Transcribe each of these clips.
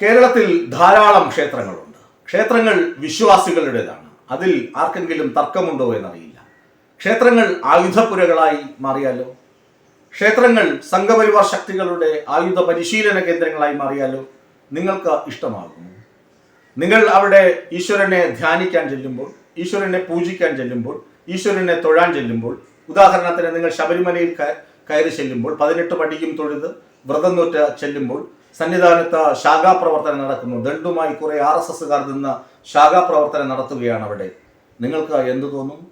കേരളത്തിൽ ധാരാളം ക്ഷേത്രങ്ങളുണ്ട്. ക്ഷേത്രങ്ങൾ വിശ്വാസികളുടേതാണ്. അതിൽ ആർക്കെങ്കിലും തർക്കമുണ്ടോ എന്നറിയില്ല. ക്ഷേത്രങ്ങൾ ആയുധപ്പുരകളായി മാറിയാലോ? ക്ഷേത്രങ്ങൾ സംഘപരിവാർ ശക്തികളുടെ ആയുധ പരിശീലന കേന്ദ്രങ്ങളായി മാറിയാലോ? നിങ്ങൾക്ക് ഇഷ്ടമാകുന്നു നിങ്ങൾ അവിടെ ഈശ്വരനെ ധ്യാനിക്കാൻ ചെല്ലുമ്പോൾ ഈശ്വരനെ പൂജിക്കാൻ ചെല്ലുമ്പോൾ ഈശ്വരനെ തൊഴാൻ ചെല്ലുമ്പോൾ ഉദാഹരണത്തിന് നിങ്ങൾ ശബരിമലയിൽ കയറി ചെല്ലുമ്പോൾ പതിനെട്ട് പടിയും തൊഴുത് വ്രതം നോറ്റ ചെല്ലുമ്പോൾ സന്നിധാനത്ത് ശാഖാപ്രവർത്തനം നടക്കുന്നു. ദണ്ടുമായി കുറെ ആർ എസ് എസ്സുകാർ നിന്ന് ശാഖാപ്രവർത്തനം നടത്തുകയാണ് അവിടെ. നിങ്ങൾക്ക് എന്ത് തോന്നും?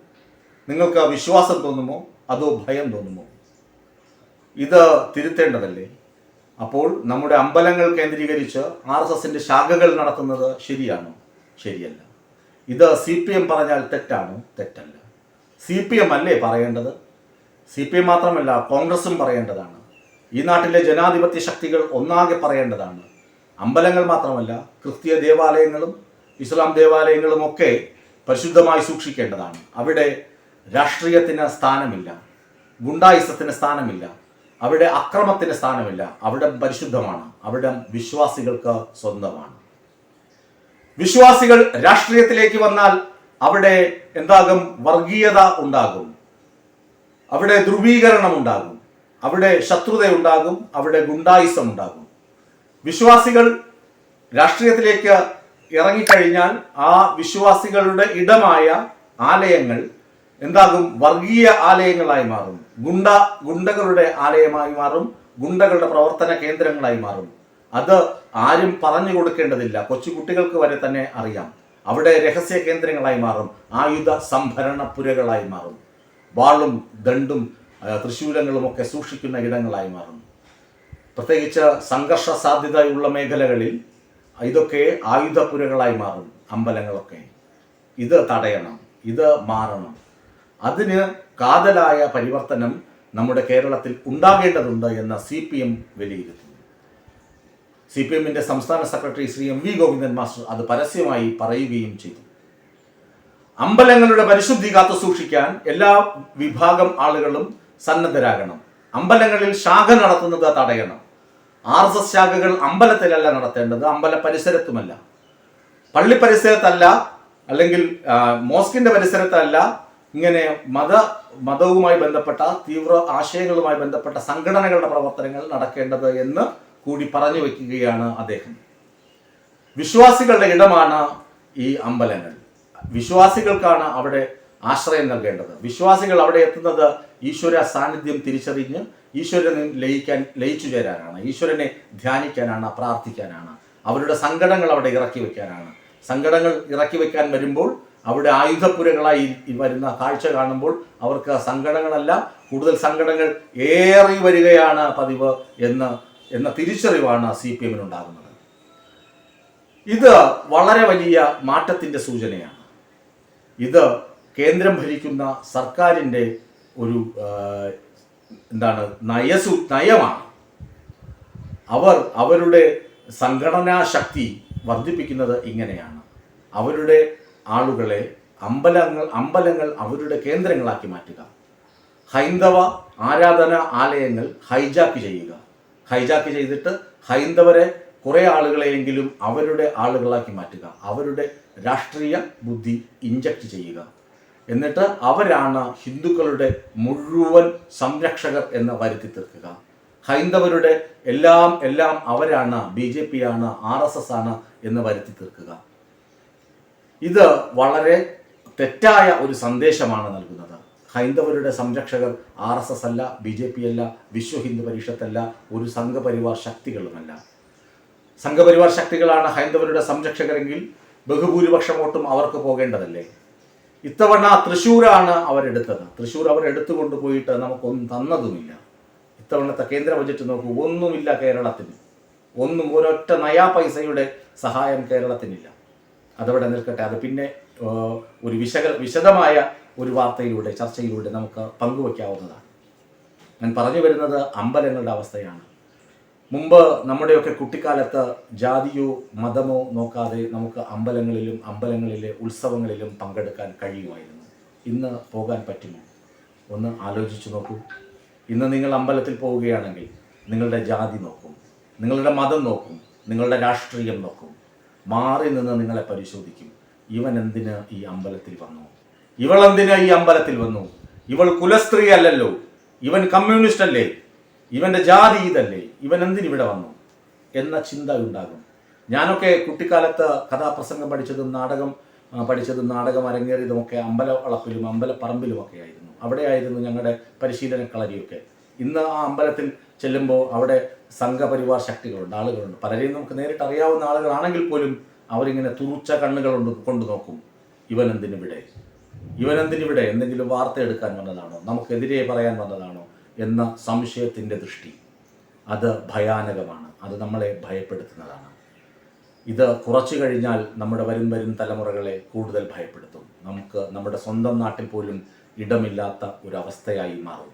നിങ്ങൾക്ക് വിശ്വാസം തോന്നുമോ? അതോ ഭയം തോന്നുമോ? ഇത് തിരുത്തേണ്ടതല്ലേ? അപ്പോൾ നമ്മുടെ അമ്പലങ്ങൾ കേന്ദ്രീകരിച്ച് ആർ എസ് എസിന്റെ ശാഖകൾ നടത്തുന്നത് ശരിയാണോ? ശരിയല്ല. ഇത് സി പി എം പറഞ്ഞാൽ തെറ്റാണോ? തെറ്റല്ല. സി പി എം അല്ലേ പറയേണ്ടത്? സി പി എം മാത്രമല്ല കോൺഗ്രസും പറയേണ്ടതാണ്. ഈ നാട്ടിലെ ജനാധിപത്യ ശക്തികൾ ഒന്നാകെ പറയേണ്ടതാണ്. അമ്പലങ്ങൾ മാത്രമല്ല ക്രിസ്തീയ ദേവാലയങ്ങളും ഇസ്ലാം ദേവാലയങ്ങളും ഒക്കെ പരിശുദ്ധമായി സൂക്ഷിക്കേണ്ടതാണ്. അവിടെ രാഷ്ട്രീയത്തിന് സ്ഥാനമില്ല ഗുണ്ടായുസത്തിന് സ്ഥാനമില്ല അവിടെ അക്രമത്തിന് സ്ഥാനമില്ല അവിടെ പരിശുദ്ധമാണ് അവിടെ വിശ്വാസികൾക്ക് സ്വന്തമാണ്. വിശ്വാസികൾ രാഷ്ട്രീയത്തിലേക്ക് വന്നാൽ അവിടെ എന്താകും? വർഗീയത ഉണ്ടാകും. അവിടെ ധ്രുവീകരണം ഉണ്ടാകും. അവിടെ ശത്രുതയുണ്ടാകും അവിടെ ഗുണ്ടായിസം ഉണ്ടാകും വിശ്വാസികൾ രാഷ്ട്രീയത്തിലേക്ക് ഇറങ്ങിക്കഴിഞ്ഞാൽ ആ വിശ്വാസികളുടെ ഇടമായ ആലയങ്ങൾ എന്താകും? വർഗീയ ആലയങ്ങളായി മാറും. ഗുണ്ട ഗുണ്ടകളുടെ ആലയമായി മാറും. ഗുണ്ടകളുടെ പ്രവർത്തന കേന്ദ്രങ്ങളായി മാറും. അത് ആരും പറഞ്ഞു കൊടുക്കേണ്ടതില്ല. കൊച്ചു കുട്ടികൾക്ക് വരെ തന്നെ അറിയാം. അവിടെ രഹസ്യ കേന്ദ്രങ്ങളായി മാറും. ആയുധ സംഭരണ പുരകളായി മാറും. വാളും ദണ്ടും ഒക്കെ സൂക്ഷിക്കുന്ന ഇടങ്ങളായി മാറുന്നു. പ്രത്യേകിച്ച് സംഘർഷ സാധ്യതയുള്ള മേഖലകളിൽ ഇതൊക്കെ ആയുധപുരകളായി മാറും അമ്പലങ്ങളൊക്കെ. ഇത് തടയണം ഇത് മാറണം. അതിന് കാതലായ പരിവർത്തനം നമ്മുടെ കേരളത്തിൽ ഉണ്ടാകേണ്ടതുണ്ട് എന്ന് സി പി എം വിലയിരുത്തുന്നു. സി പി എമ്മിന്റെ സംസ്ഥാന secretary Shri M V Govindan master അത് പരസ്യമായി പറയുകയും ചെയ്തു. അമ്പലങ്ങളുടെ പരിശുദ്ധി കാത്തു സൂക്ഷിക്കാൻ എല്ലാ വിഭാഗം ആളുകളും സന്നദ്ധരാകണം. അമ്പലങ്ങളിൽ ശാഖ നടത്തുന്നത് തടയണം. ആർ എസ് എസ് ശാഖകൾ അമ്പലത്തിലല്ല നടത്തേണ്ടത് അമ്പല പരിസരത്തുമല്ല. പള്ളി പരിസരത്തല്ല അല്ലെങ്കിൽ മോസ്കിന്റെ പരിസരത്തല്ല ഇങ്ങനെ മത മതവുമായി ബന്ധപ്പെട്ട തീവ്ര ആശയങ്ങളുമായി ബന്ധപ്പെട്ട സംഘടനകളുടെ പ്രവർത്തനങ്ങൾ നടക്കേണ്ടത് എന്ന് കൂടി പറഞ്ഞു വയ്ക്കുകയാണ് അദ്ദേഹം. വിശ്വാസികളുടെ ഇടമാണ് ഈ അമ്പലങ്ങൾ. വിശ്വാസികൾക്കാണ് അവിടെ ആശ്രയം നൽകേണ്ടത്. വിശ്വാസികൾ അവിടെ എത്തുന്നത് ഈശ്വര സാന്നിധ്യം തിരിച്ചറിഞ്ഞ് ഈശ്വരനെ ലയിക്കാൻ ലയിച്ചു ചേരാനാണ്. ഈശ്വരനെ ധ്യാനിക്കാനാണ് പ്രാർത്ഥിക്കാനാണ്. അവരുടെ സങ്കടങ്ങൾ അവിടെ ഇറക്കി വെക്കാനാണ് സങ്കടങ്ങൾ ഇറക്കി വെക്കാൻ വരുമ്പോൾ അവിടെ ആയുധപുരകളായി വരുന്ന കാഴ്ച കാണുമ്പോൾ അവർക്ക് സങ്കടങ്ങളല്ല കൂടുതൽ സങ്കടങ്ങൾ ഏറി വരികയാണ് പതിവ് എന്ന് എന്ന തിരിച്ചറിവാണ് സി പി എമ്മിനുണ്ടാകുന്നത്. ഇത് വളരെ വലിയ മാറ്റത്തിന്റെ സൂചനയാണ്. ഇത് കേന്ദ്രം ഭരിക്കുന്ന സർക്കാരിന്റെ ഒരു എന്താണ് നയസു നയമാണ്. അവർ അവരുടെ സംഘടനാ ശക്തി വർദ്ധിപ്പിക്കുന്നത് ഇങ്ങനെയാണ്. അവരുടെ ആളുകളെ അമ്പലങ്ങൾ അമ്പലങ്ങൾ അവരുടെ കേന്ദ്രങ്ങളാക്കി മാറ്റുക. ഹൈന്ദവ ആരാധന ആലയങ്ങൾ ഹൈജാക്ക് ചെയ്യുക. ഹൈജാക്ക് ചെയ്തിട്ട് ഹൈന്ദവരെ കുറേ ആളുകളെയെങ്കിലും അവരുടെ ആളുകളാക്കി മാറ്റുക. അവരുടെ രാഷ്ട്രീയ ബുദ്ധി ഇഞ്ചക്ട് ചെയ്യുക. എന്നിട്ട് അവരാണ് ഹിന്ദുക്കളുടെ മുഴുവൻ സംരക്ഷകർ എന്ന് വരുത്തി തീർക്കുക. ഹൈന്ദവരുടെ എല്ലാം എല്ലാം അവരാണ് ബി ജെ പി ആണ് ആർ എസ് എസ് ആണ് എന്ന് വരുത്തി തീർക്കുക. ഇത് വളരെ തെറ്റായ ഒരു സന്ദേശമാണ് നൽകുന്നത്. ഹൈന്ദവരുടെ സംരക്ഷകർ ആർ എസ് എസ് അല്ല ബി ജെ പി അല്ല വിശ്വ ഹിന്ദു പരിഷത്തല്ല ഒരു സംഘപരിവാർ ശക്തികളുമല്ല. സംഘപരിവാർ ശക്തികളാണ് ഹൈന്ദവരുടെ സംരക്ഷകരെങ്കിൽ ബഹുഭൂരിപക്ഷം വോട്ടും അവർക്ക് പോകേണ്ടതല്ലേ? ഇത്തവണ തൃശ്ശൂരാണ് അവരെടുത്തത്. തൃശ്ശൂർ അവർ എടുത്തുകൊണ്ട് പോയിട്ട് നമുക്കൊന്നും തന്നതുമില്ല. ഇത്തവണത്തെ കേന്ദ്ര ബജറ്റ് നോക്കൂ ഒന്നുമില്ല കേരളത്തിന്. ഒന്നും ഒരൊറ്റ നയാ പൈസയുടെ സഹായം കേരളത്തിനില്ല. അതവിടെ നിൽക്കട്ടെ. അത് പിന്നെ ഒരു വിശക വിശദമായ ഒരു വാർത്തയിലൂടെ ചർച്ചയിലൂടെ നമുക്ക് പങ്കുവയ്ക്കാവുന്നതാണ് ഞാൻ പറഞ്ഞു വരുന്നത് അമ്പലങ്ങളുടെ അവസ്ഥയാണ്. മുമ്പ് നമ്മുടെയൊക്കെ കുട്ടിക്കാലത്ത് ജാതിയോ മതമോ നോക്കാതെ നമുക്ക് അമ്പലങ്ങളിലും അമ്പലങ്ങളിലെ ഉത്സവങ്ങളിലും പങ്കെടുക്കാൻ കഴിയുമായിരുന്നു. ഇന്ന് പോകാൻ പറ്റുമോ? ഒന്ന് ആലോചിച്ചു നോക്കൂ. ഇന്ന് നിങ്ങൾ അമ്പലത്തിൽ പോവുകയാണെങ്കിൽ നിങ്ങളുടെ ജാതി നോക്കും നിങ്ങളുടെ മതം നോക്കും നിങ്ങളുടെ രാഷ്ട്രീയം നോക്കും. മാറി നിന്ന് നിങ്ങളെ പരിശോധിക്കും. ഇവൻ എന്തിന് ഈ അമ്പലത്തിൽ വന്നു? ഇവൾ എന്തിന് ഈ അമ്പലത്തിൽ വന്നു? ഇവൾ കുലസ്ത്രീ അല്ലല്ലോ. ഇവൻ കമ്മ്യൂണിസ്റ്റ് അല്ലേ ഇവന്റെ ജാതി ഇതല്ലേ? ഇവൻ എന്തിനിവിടെ വന്നു? എന്ന ചിന്ത ഉണ്ടാകും. ഞാനൊക്കെ കുട്ടിക്കാലത്ത് കഥാപ്രസംഗം പഠിച്ചതും നാടകം പഠിച്ചതും നാടകം അരങ്ങേറിയതുമൊക്കെ അമ്പല വളപ്പിലും അമ്പലപ്പറമ്പിലുമൊക്കെ ആയിരുന്നു അവിടെയായിരുന്നു ഞങ്ങളുടെ പരിശീലന കളരിയൊക്കെ. ഇന്ന് ആ അമ്പലത്തിൽ ചെല്ലുമ്പോൾ അവിടെ സംഘപരിവാർ ശക്തികളുണ്ട് ആളുകളുണ്ട്. പലരെയും നമുക്ക് നേരിട്ട് അറിയാവുന്ന ആളുകളാണെങ്കിൽ പോലും അവരിങ്ങനെ തുറച്ച കണ്ണുകളുണ്ട് കൊണ്ട് നോക്കും ഇവനെന്തിനിവിടെ ഇവനെന്തിനിവിടെ എന്തെങ്കിലും വാർത്ത എടുക്കാൻ വന്നതാണോ? നമുക്കെതിരെ പറയാൻ വന്നതാണോ? എന്ന സംശയത്തിന്റെ ദൃഷ്ടി. അത് ഭയാനകമാണ്. അത് നമ്മളെ ഭയപ്പെടുത്തുന്നതാണ്. ഇത് കുറച്ചു കഴിഞ്ഞാൽ നമ്മുടെ വരും വരും തലമുറകളെ കൂടുതൽ ഭയപ്പെടുത്തും. നമുക്ക് നമ്മുടെ സ്വന്തം നാട്ടിൽ പോലും ഇടമില്ലാത്ത ഒരു അവസ്ഥയായി മാറും.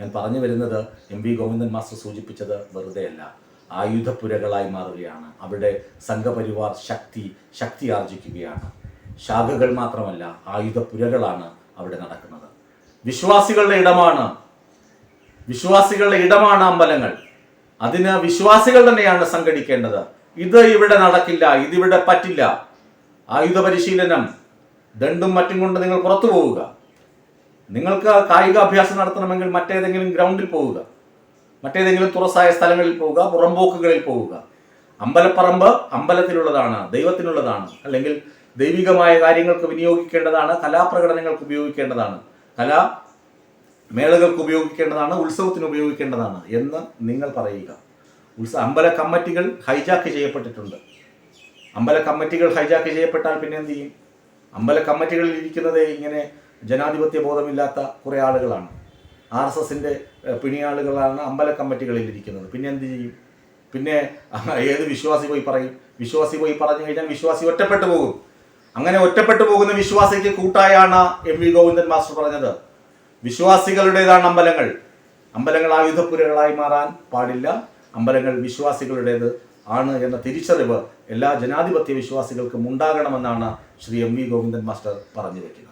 ഞാൻ പറഞ്ഞു വരുന്നത് എം വി ഗോവിന്ദൻ മാസ്റ്റർ സൂചിപ്പിച്ചത് വെറുതെയല്ല. ആയുധപ്പുരകളായി മാറുകയാണ്. അവിടെ സംഘപരിവാർ ശക്തി ശക്തി ആർജിക്കുകയാണ് ശാഖകൾ മാത്രമല്ല ആയുധപ്പുരകളാണ് അവിടെ നടക്കുന്നത്. വിശ്വാസികളുടെ ഇടമാണ് വിശ്വാസികളുടെ ഇടമാണ് അമ്പലങ്ങൾ. അതിന് വിശ്വാസികൾ തന്നെയാണ് സംഘടിക്കേണ്ടത്. ഇത് ഇവിടെ നടക്കില്ല ഇതിവിടെ പറ്റില്ല. ആയുധ പരിശീലനം ദണ്ടും മറ്റും കൊണ്ട് നിങ്ങൾ പുറത്തു പോവുക. നിങ്ങൾക്ക് കായികാഭ്യാസം നടത്തണമെങ്കിൽ മറ്റേതെങ്കിലും ഗ്രൗണ്ടിൽ പോവുക. മറ്റേതെങ്കിലും തുറസായ സ്ഥലങ്ങളിൽ പോവുക പുറംപോക്കുകളിൽ പോവുക. അമ്പലപ്പറമ്പ് അമ്പലത്തിലുള്ളതാണ് ദൈവത്തിനുള്ളതാണ് അല്ലെങ്കിൽ ദൈവികമായ കാര്യങ്ങൾക്ക് വിനിയോഗിക്കേണ്ടതാണ് കലാപ്രകടനങ്ങൾക്ക് ഉപയോഗിക്കേണ്ടതാണ്. കലാ മേളകൾക്ക് ഉപയോഗിക്കേണ്ടതാണ് ഉത്സവത്തിന് ഉപയോഗിക്കേണ്ടതാണ് എന്ന് നിങ്ങൾ പറയുക. ഉത്സവ അമ്പല കമ്മിറ്റികൾ ഹൈജാക്ക് ചെയ്യപ്പെട്ടിട്ടുണ്ട്. അമ്പല കമ്മിറ്റികൾ ഹൈജാക്ക് ചെയ്യപ്പെട്ടാൽ പിന്നെ എന്ത് ചെയ്യും? അമ്പല കമ്മിറ്റികളിൽ ഇരിക്കുന്നത് ഇങ്ങനെ ജനാധിപത്യ ബോധമില്ലാത്ത കുറേ ആളുകളാണ്. ആർ എസ് എസിന്റെ പിണിയാളുകളാണ് അമ്പല കമ്മിറ്റികളിൽ ഇരിക്കുന്നത്. പിന്നെ എന്ത് ചെയ്യും? പിന്നെ ഏത് വിശ്വാസി പോയി പറയും? വിശ്വാസി പോയി പറഞ്ഞു കഴിഞ്ഞാൽ വിശ്വാസി ഒറ്റപ്പെട്ടു പോകും. അങ്ങനെ ഒറ്റപ്പെട്ടു പോകുന്ന വിശ്വാസിക്ക് കൂട്ടായാണ് എം വി ഗോവിന്ദൻ മാസ്റ്റർ പറഞ്ഞത്. വിശ്വാസികളുടേതാണ് അമ്പലങ്ങൾ. അമ്പലങ്ങൾ ആയുധപ്പുരകളായി മാറാൻ പാടില്ല. അമ്പലങ്ങൾ വിശ്വാസികളുടേത് ആണ് എന്ന തിരിച്ചറിവ് എല്ലാ ജനാധിപത്യ വിശ്വാസികൾക്കും ഉണ്ടാകണമെന്നാണ് Shri M V Govindan master പറഞ്ഞു വെക്കുന്നത്